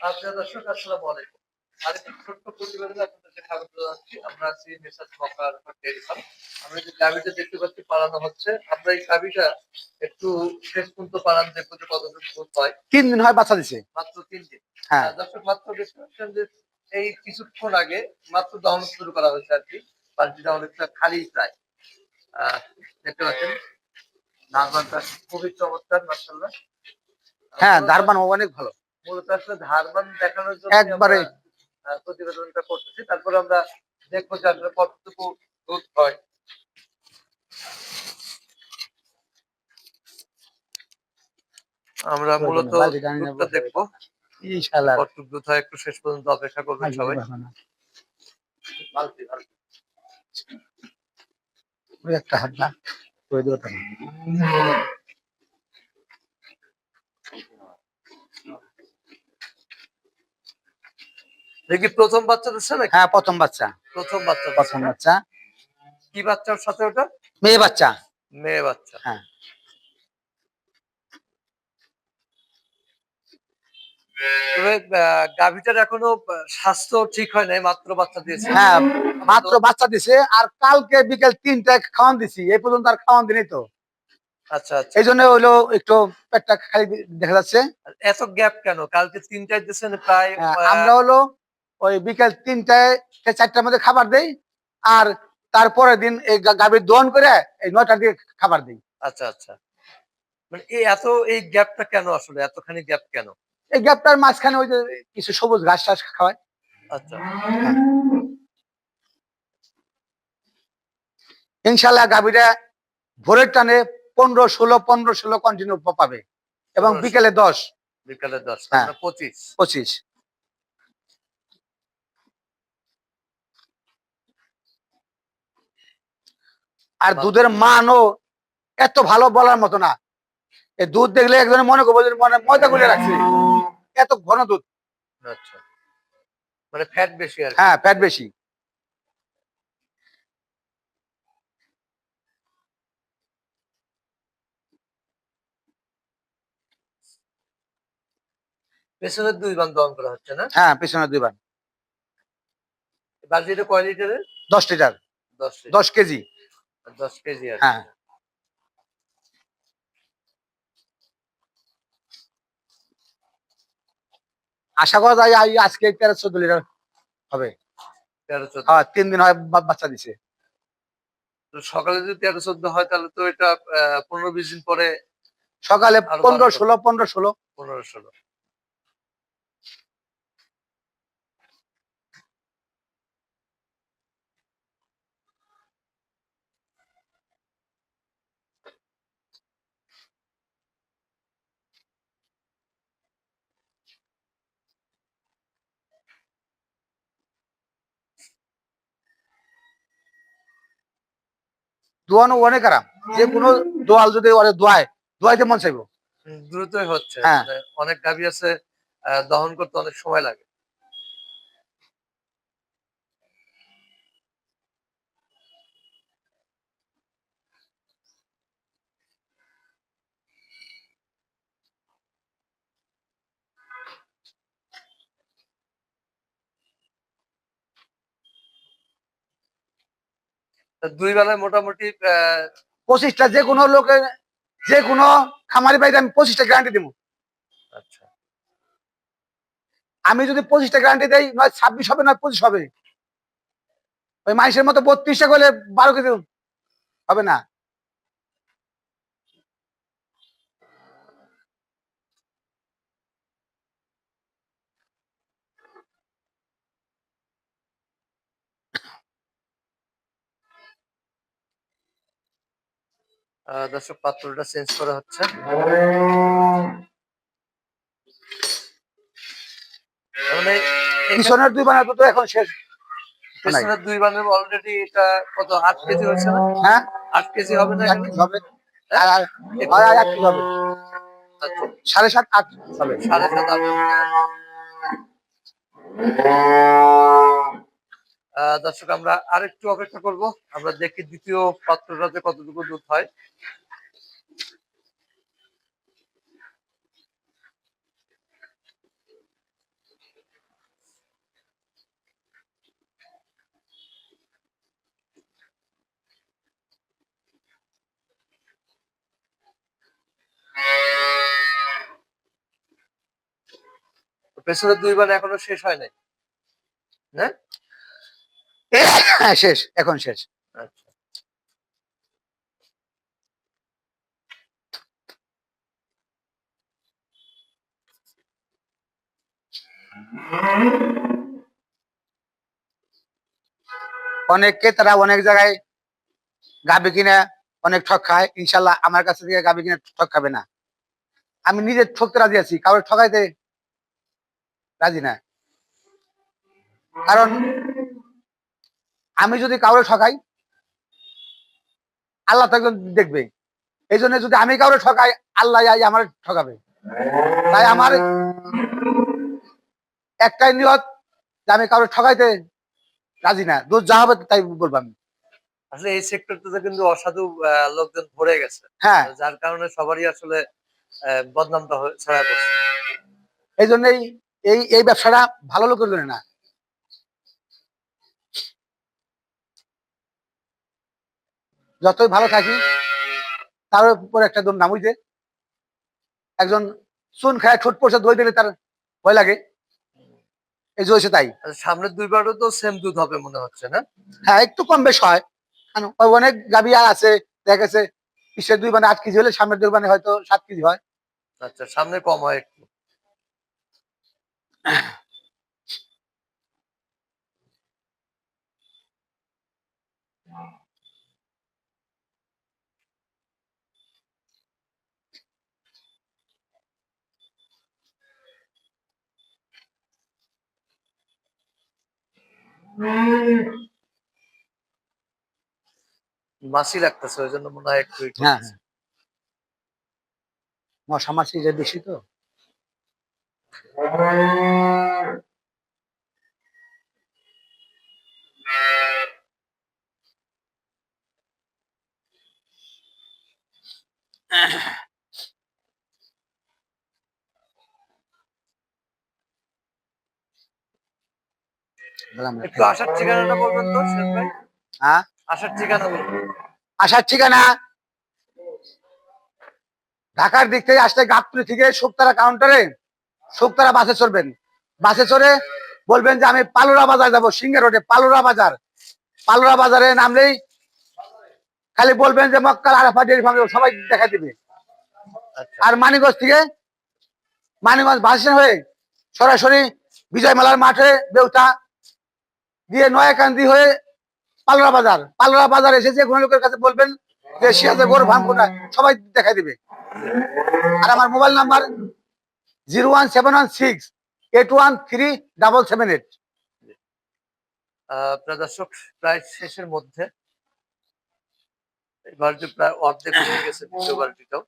আপনার দর্শক আসসালামু আলাইকুম। আরেকটি ছোট্ট প্রতিবেদনে আপনাদের স্বাগত জানাচ্ছি। আমরা আছি মেসাজ মকার ডেয়ারি ফার্ম আমরা যে গাভিটা দেখতে পাচ্ছি পালানো হচ্ছে। আমরা এই গাভিটা একটু শেষ পর্যন্ত পালান দেখব যে কতটুকু দুধ হয়। তিন দিন হয় বাচ্চা দিছে। মাত্র তিন দিন। হ্যাঁ। দর্শক মাত্র দেখতে পাচ্ছেন যে এই কিছুক্ষণ আগে মাত্র দহন শুরু করা হয়েছে আর কি। বালতিটা অনেকটা খালি প্রায়। আহ, দেখতে পাচ্ছেন খুবই চমৎকার মার্শাল্লাহ হ্যাঁ ধারবান অনেক ভালো। মূলত আসলে ধারবান দেখানোর জন্য একবারে। প্রতিবেদনটা করতেছি। তারপরে আমরা দেখব যে আসলে কতটুকু দুধ হয়। আমরা মূলত দুধটা দেখব। ইনশাআল্লাহ। কতটুকু দুধ হয় একটু শেষ পর্যন্ত অপেক্ষা করবেন সবাই। বালতি। ওই একটা হাত না। দেখি প্রথম বাচ্চা দিচ্ছে নাকি? হ্যাঁ প্রথম বাচ্চা। প্রথম বাচ্চা প্রথম বাচ্চা। কি বাচ্চার সাথে ওটা? মেয়ে বাচ্চা। মেয়ে বাচ্চা। হ্যাঁ। তবে গাভীটার এখনও স্বাস্থ্য ঠিক হয় নাই মাত্র বাচ্চা দিয়েছে। হ্যাঁ মাত্র বাচ্চা দিছে আর কালকে বিকেল তিনটায় খাওয়ান দিছি এই পর্যন্ত আর খাওয়ান দিনি তো। আচ্ছা আচ্ছা। এই জন্য হইল একটু পেটটা খালি দেখা যাচ্ছে। এত গ্যাপ কেন? কালকে তিনটায় দিয়েছেন প্রায় হ্যাঁ, আমরা হলো ওই বিকেল তিনটায় চারটার মধ্যে খাবার দেই আর তারপরের দিন এই গাভীর দোহন করে এই নয়টার দিকে খাবার দিই। আচ্ছা আচ্ছা। মানে এই এত এই গ্যাপটা কেন আসলে? এতখানি গ্যাপ কেন? এই গ্যাপটার মাঝখানে ওই যে কিছু সবুজ ঘাস টাস খাওয়ায়। আচ্ছা। ইনশাল্লাহ গাভীরা ভোরের টানে পনেরো ষোলো পনেরো ষোলো কন্টিনিউ পাবে। এবং বিকেলে দশ। বিকালে দশ হ্যাঁ। পঁচিশ। পঁচিশ। আর দুধের মানও এত ভালো বলার মতো না। এই দুধ দেখলে একজনের মনে করব মনে ময়দা গুলে রাখছে। এত ঘন দুধ। আচ্ছা। মানে ফ্যাট বেশি আর হ্যাঁ ফ্যাট বেশি। পেছনের দুই বান দহন করা হচ্ছে না? হ্যাঁ পিছনে দুইবার বালতিটা কয় লিটারের? দশ লিটার। দশ দশ কেজি। দশ কেজি হ্যাঁ। আশা করা যায় আজকে তেরো চোদ্দ লিটার হবে। হ্যাঁ তিন দিন হয় বাচ্চা দিছে। তো সকালে যদি তেরো চোদ্দ হয় তাহলে তো এটা আহ, পনেরো বিশ দিন পরে সকালে পনেরো ষোলো পনেরো ষোলো। পনেরো ষোলো। দোয়ানো অনেক আরাম। যে কোনো দোয়াল যদি ওরে দোয়ায় দোয়াইতে মন চাইব। দ্রুতই হচ্ছে। হ্যাঁ। অনেক গাভী আছে দহন করতে অনেক সময় লাগে। দুই বেলায় মোটামুটি পঁচিশটা যে কোনো লোকের যে কোনো খামারি বাড়িতে আমি পঁচিশটা গ্যারান্টি দিব। আচ্ছা। আমি যদি পঁচিশটা গ্যারান্টি দেই নয় ছাব্বিশ হবে নয় পঁচিশ হবে। ওই মাইসের মতো বত্রিশটা করলে বারো কেজি হবে না। দর্শক পাত্রটা চেঞ্জ করা হচ্ছে। পিছনের দুই বানার তো এখন শেষ। পেছনের দুই বানের অলরেডি এটা কত আট কেজি হচ্ছে না? হ্যাঁ। আট কেজি হবে না এক কেজি হবে। আর এক কেজি হবে। আচ্ছা, সাড়ে সাত আট হবে। সাড়ে সাত আট। দর্শক, আমরা আরেকটু অপেক্ষা করব। আমরা দেখি দ্বিতীয় পাত্রটাতে কতটুকু দুধ হয়। পেছনের দুইবার এখনও শেষ হয় নাই। হ্যাঁ? হ্যাঁ শেষ এখন শেষ। আচ্ছা। অনেক ক্রেতারা অনেক জায়গায় গাবি কিনে অনেক ঠক খায়। ইনশাল্লাহ আমার কাছে থেকে গাবি কিনে ঠক খাবে না। আমি নিজে ঠকতে রাজি আছি কারোর ঠকাইতে রাজি না। কারণ আমি যদি কাউরে ঠকাই আল্লাহ তো একজন দেখবে। এই জন্য যদি আমি কাউরে ঠকাই আল্লাহ আমার ঠকাবে। তাই আমার একটাই নিয়ত যে আমি কাউরে ঠকাইতে রাজি না। দোষ যা হবে তাই বলব আমি। আসলে এই সেক্টরটাতে কিন্তু অসাধু লোকজন ভরে গেছে। হ্যাঁ। যার কারণে সবারই আসলে বদনামটা ছড়ায় পড়ছে। এই জন্যই এই এই ব্যবসাটা ভালো লোকের জন্য না। যতই ভালো থাকি তার উপর একটা দম নামুই যে। একজন চুন খায় ঠোঁট পড়ছে দই দিলে তার ভয় লাগে। এই যে হয়েছে তাই। আচ্ছা, সামনের দুইবারও তো সেম দুধ হবে মনে হচ্ছে না? হ্যাঁ একটু কম বেশ হয়। ওই অনেক গাবি আর আছে দেখা গেছে পিসের দুই মানে আট কেজি হলে সামনের দুই মানে হয়তো সাত কেজি হয়। আচ্ছা সামনে কম হয় একটু। মাসি লাগতেছে ওই জন্য মনে হয় একটু হ্যাঁ হ্যাঁ। মশা মাছি যে বেশি তো? একটু আসার ঠিকানাটা বলবেন তো ভাই? হ্যাঁ? আসার ঠিকানা বলবেন আসার ঠিকানা? ঢাকার দিক থেকে আসলে গাবতলি থেকে শুকতারা কাউন্টারে শুকতারা বাসে চড়বেন। বাসে চড়ে বলবেন যে আমি পালুরা বাজার যাব সিঙ্গা রোডে পালুরা বাজার। পালুরা বাজারে নামলেই খালি বলবেন যে মক্কাল আরাফা ডেয়ারি ফার্ম সবাই দেখা দিবে। আচ্ছা। আর মানিগঞ্জ থেকে মানিগঞ্জ বাস হয়ে সরাসরি বিজয় মেলার মাঠে বেউটা দিয়ে নয়াকান্দি হয়ে পালরা বাজার। পালরা বাজার এসে যে কোনো লোকের কাছে বলবেন যে সিয়াজের গরু ফার্ম কোথায়? সবাই দেখাই দিবে। আর আমার mobile number zero one seven one six eight one three double seven eight. দর্শক, প্রায় শেষের মধ্যে। এই বালতি প্রায় অর্ধেক হয়ে গেছে দ্বিতীয় বালতিটাও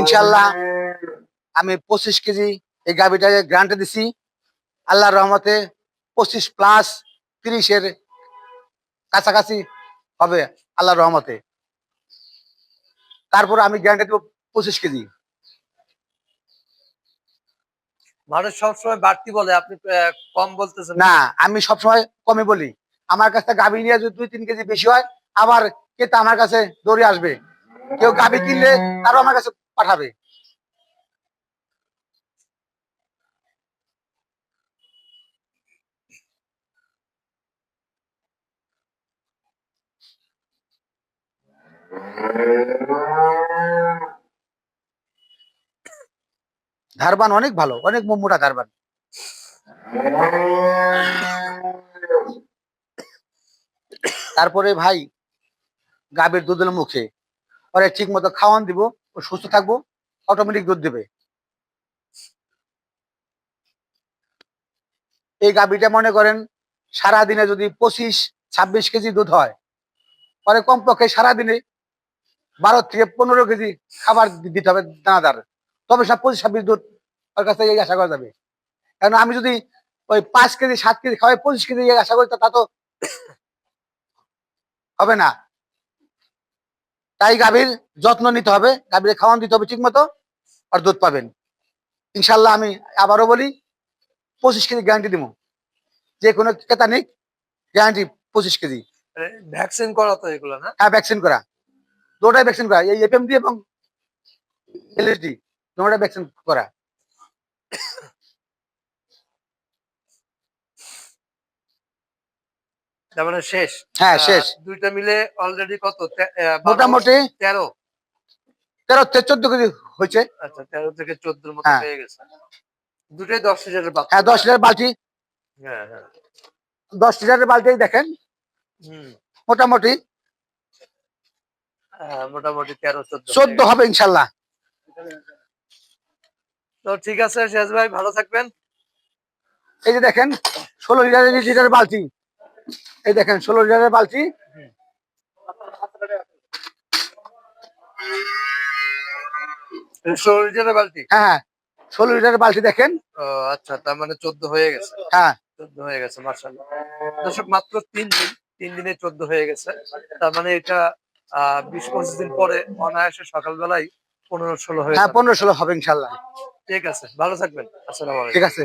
ইনশাল্লাহ আমি পঁচিশ কেজি এই গাভিটাকে গ্রান্টে দিছি। আল্লাহর রহমতে পঁচিশ প্লাস তিরিশের কাছাকাছি হবে আল্লাহর রহমতে। তারপর আমি গ্যারান্টি দেবো পঁচিশ কেজি। মানুষ সবসময় বাড়তি বলে আপনি কম বলতেছেন। না আমি সবসময় কমে বলি। আমার কাছে গাভি নিয়ে যদি দুই তিন কেজি বেশি হয় আবার কেতা আমার কাছে দৌড়ে আসবে। কেউ গাভি কিনলে তারও আমার কাছে পাঠাবে। ধারবান অনেক ভালো, অনেক মোটা ধারবান। তারপরে ভাই, গাভীর দুধের মুখে। পরে ঠিক মতো খাওয়ান দিব, ও সুস্থ থাকব অটোমেটিক দুধ দেবে। এই গাভীটা মনে করেন সারা দিনে যদি পঁচিশ, ছাব্বিশ কেজি দুধ হয়, পরে কমপক্ষে সারাদিনে বারো থেকে পনেরো কেজি খাবার দিতে হবে দানাদার। তবে সব পঁচিশ ছাব্বিশ দুধ ওর কাছ থেকে আশা করা যাবে। কারণ আমি যদি ওই পাঁচ কেজি সাত কেজি খাওয়াই পঁচিশ কেজি আশা করি তা তা হবে না। তাই গাভীর যত্ন নিতে হবে গাভীর খাওয়ান দিতে হবে ঠিক মতো আর দুধ পাবেন। ইনশাল্লাহ আমি আবারও বলি পঁচিশ কেজি গ্যারান্টি দিব। যে কোনো ক্রেতা নিক গ্যারান্টি পঁচিশ কেজি। ভ্যাকসিন করা তো এগুলো না? হ্যাঁ ভ্যাকসিন করা। দুটাই ভ্যাকসিন করা এই এফএমডি এবং এলএসডি দুটাই ভ্যাকসিন করা। মানে শেষ। হ্যাঁ শেষ। দুইটা মিলে অলরেডি কত? তে- আহ, বারো, মোটামুটি তেরো। তেরো থেকে চোদ্দ কেজি হয়েছে। আচ্ছা তেরো থেকে চোদ্দোর মতো হ্যাঁ। হয়ে গেছে। দুটাই দশ লিটারের হ্যাঁ দশ লিটার বালতি। হ্যাঁ হ্যাঁ। দশ লিটারের বালতি দেখেন। হুম। মোটামুটি। মোটামুটি তেরো চোদ্দ। হবে ইনশাল্লাহ। তো ঠিক আছে শেষ ভাই ভালো থাকবেন। এই যে দেখেন ষোলো লিটারের লিটারের বালতি। এই দেখেন ষোলো লিটারের বালতি। ষোলো লিটারের বালতি? হ্যাঁ হ্যাঁ ষোলো লিটারের বালতি দেখেন। ও আচ্ছা তার মানে চোদ্দ হয়ে গেছে। হ্যাঁ। চোদ্দ হয়ে গেছে মার্শাল্লাহ দর্শক মাত্র তিন দিন তিন দিনে চোদ্দ হয়ে গেছে। তার মানে এটা বিশ পঁচিশ দিন পরে অনায়াসে সকালবেলায় পনেরো ষোলো হয়ে হ্যাঁ পনেরো ষোলো হবে ইনশাল্লাহ। ঠিক আছে ভালো থাকবেন। আসসালাম ঠিক আছে।